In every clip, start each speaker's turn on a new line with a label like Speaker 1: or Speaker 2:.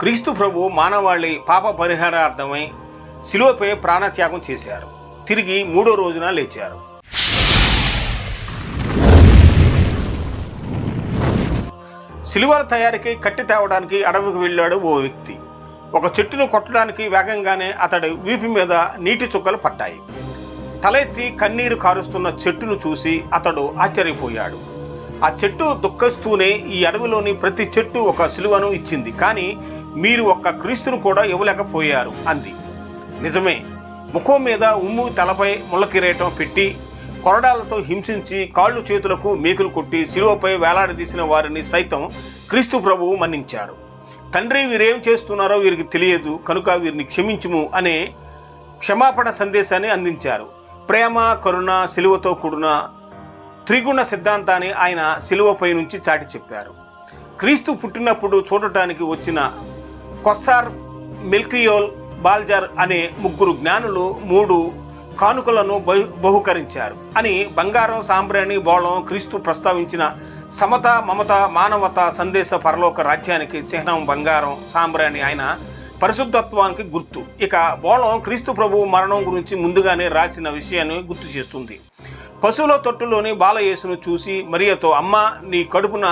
Speaker 1: క్రీస్తు ప్రభు మానవాళి పాప పరిహారార్థమై శిలువపై ప్రాణత్యాగం చేశారు. తిరిగి మూడో రోజున లేచారు. సిలువల తయారీకి కట్టి తేవడానికి అడవికి వెళ్ళాడు ఓ వ్యక్తి. ఒక చెట్టును కొట్టడానికి వేగంగానే అతడి వీపు మీద నీటి చుక్కలు పడ్డాయి తలెత్తి కన్నీరు కారుస్తున్న చెట్టును చూసి అతడు ఆశ్చర్యపోయాడు. ఆ చెట్టు దుఃఖిస్తూనే ఈ అడవిలోని ప్రతి చెట్టు ఒక సిలువను ఇచ్చింది. కానీ మీరు ఒక్క క్రీస్తును కూడా ఇవ్వలేకపోయారు అంది. నిజమే ముఖం మీద ఉమ్ము తలపై ముళ్ళకిరీటం పెట్టి కొరడాలతో హింసించి కాళ్ళు చేతులకు మేకులు కొట్టి శిలువపై వేలాడదీసిన వారిని సైతం క్రీస్తు ప్రభువు మన్నించారు. తండ్రి వీరేం చేస్తున్నారో వీరికి తెలియదు కనుక వీరిని క్షమించుము అనే క్షమాపణ సందేశాన్ని అందించారు. ప్రేమ కరుణ శిలువతో కూడిన త్రిగుణ సిద్ధాంతాన్ని ఆయన శిలువపై నుంచి చాటి చెప్పారు. క్రీస్తు పుట్టినప్పుడు చూడటానికి వచ్చిన కొస్సార్ మిల్కియోల్ బాల్జర్ అనే ముగ్గురు జ్ఞానులు మూడు కానుకలను బహు బహుకరించారు అని బంగారం సాంబ్రాణి బోళం క్రీస్తు ప్రస్తావించిన సమత మమత మానవత సందేశ పరలోక రాజ్యానికి చిహ్నం బంగారం సాంబ్రాణి ఆయన పరిశుద్ధత్వానికి గుర్తు. ఇక బోళం క్రీస్తు ప్రభు మరణం గురించి ముందుగానే రాసిన విషయాన్ని గుర్తు చేస్తుంది. పశువుల తొట్టులోని బాలయేసును చూసి మరియతో అమ్మ నీ కడుపున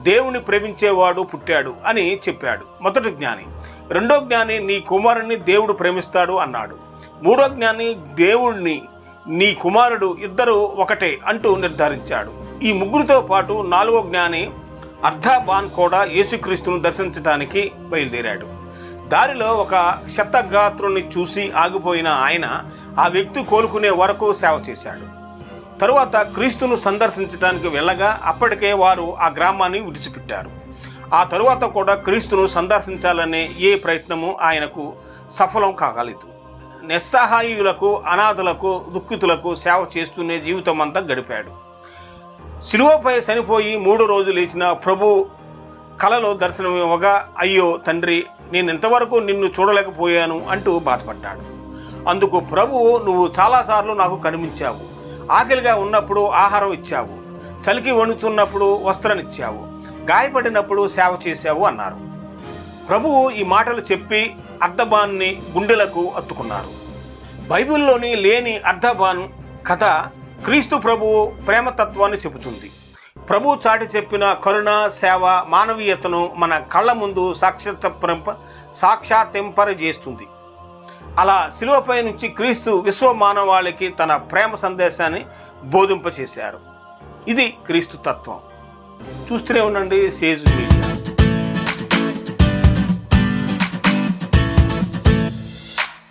Speaker 1: దేవుని ప్రేమించేవాడు పుట్టాడు అని చెప్పాడు. మొదటి జ్ఞాని. రెండో జ్ఞాని నీ కుమారుణ్ణి దేవుడు ప్రేమిస్తాడు అన్నాడు. మూడో జ్ఞాని దేవుణ్ణి నీ కుమారుడు ఇద్దరు ఒకటే అంటూ నిర్ధారించాడు. ఈ ముగ్గురితో పాటు నాలుగో జ్ఞాని అర్ధాబాన్ కూడా యేసుక్రీస్తును దర్శించడానికి బయలుదేరాడు. దారిలో ఒక శతగాత్రుని చూసి ఆగిపోయిన ఆయన ఆ వ్యక్తి కోలుకునే వరకు సేవ చేశాడు. తరువాత క్రీస్తును సందర్శించడానికి వెళ్ళగా అప్పటికే వారు ఆ గ్రామాన్ని విడిచిపెట్టారు. ఆ తరువాత కూడా క్రీస్తును సందర్శించాలనే ఏ ప్రయత్నము ఆయనకు సఫలం కాగలేదు. నిస్సహాయులకు అనాథలకు దుఃఖితులకు సేవ చేస్తూనే జీవితం అంతా గడిపాడు. శిలువపై చనిపోయి మూడు రోజులు లేచిన ప్రభు కలలో దర్శనం ఇవ్వగా అయ్యో తండ్రి నేను ఇంతవరకు నిన్ను చూడలేకపోయాను అంటూ బాధపడ్డాడు. అందుకు ప్రభువు నువ్వు చాలాసార్లు నాకు కనిపించావు. ఆకలిగా ఉన్నప్పుడు ఆహారం ఇచ్చావు. చలికి వణుకుతున్నప్పుడు వస్త్రాన్నిచ్చావు. గాయపడినప్పుడు సేవ చేశావు అన్నారు. ప్రభువు ఈ మాటలు చెప్పి అర్ధబాన్ని గుండెలకు అత్తుకున్నారు. బైబిల్లోని లేని అర్ధబాన్ కథ క్రీస్తు ప్రభువు ప్రేమతత్వాన్ని చెబుతుంది. ప్రభు చాటి చెప్పిన కరుణ సేవ మానవీయతను మన కళ్ళ ముందు సాక్షాత్పరింప సాక్షాత్తింపరజేస్తుంది అలా శిలువపై నుంచి క్రీస్తు విశ్వ మానవాళికి తన ప్రేమ సందేశాన్ని బోధింపచేశారు. ఇది క్రీస్తు తత్వం. చూస్తూనే ఉండండి సేజ్ మీడియా.